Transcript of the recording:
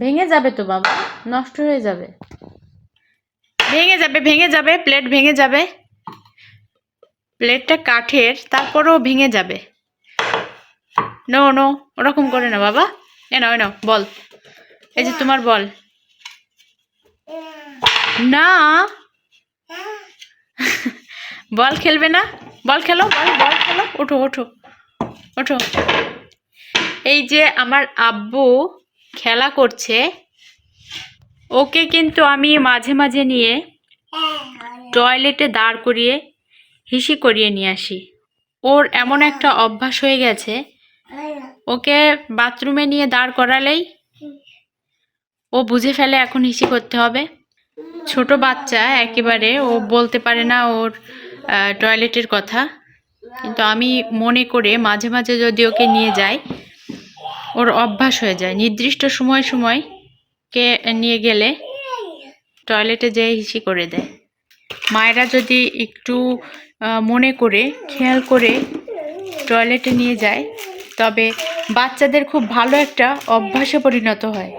ভেঙে যাবে তো বাবা, নষ্ট হয়ে যাবে। ভেঙে যাবে ভেঙে যাবে প্লেট ভেঙে যাবে। প্লেটটা কাঠের, তারপরেও ভেঙে যাবে। নো নো ওরকম করে না বাবা। এ নাও এ নাও, বল। এই যে তোমার বল। না। বল খেলবে না? বল খেলো, বল বল খেলো। ওঠো ওঠো ওঠো। এই যে আমার আব্বু খেলা করছে। ওকে কিন্তু আমি মাঝে মাঝে নিয়ে টয়লেটে দাঁড় করিয়ে হিসি করিয়ে নিয়ে আসি। ওর এমন একটা অভ্যাস হয়ে গেছে। ওকে বাথরুমে নিয়ে দাঁড় করালেই ও বুঝে ফেলে এখন হিসি করতে হবে। ছোট বাচ্চা, একেবারে ও বলতে পারে না ওর টয়লেটের কথা। কিন্তু আমি মনে করে মাঝে মাঝে যদি ওকে নিয়ে যাই ওর অভ্যাস হয়ে যায়। নির্দিষ্ট সময় সময় কে নিয়ে গেলে টয়লেটে যেয়ে হিসি করে দেয়। মায়েরা যদি একটু মনে করে, খেয়াল করে টয়লেটে নিয়ে যায়, তবে বাচ্চাদের খুব ভালো একটা অভ্যাসে পরিণত হয়।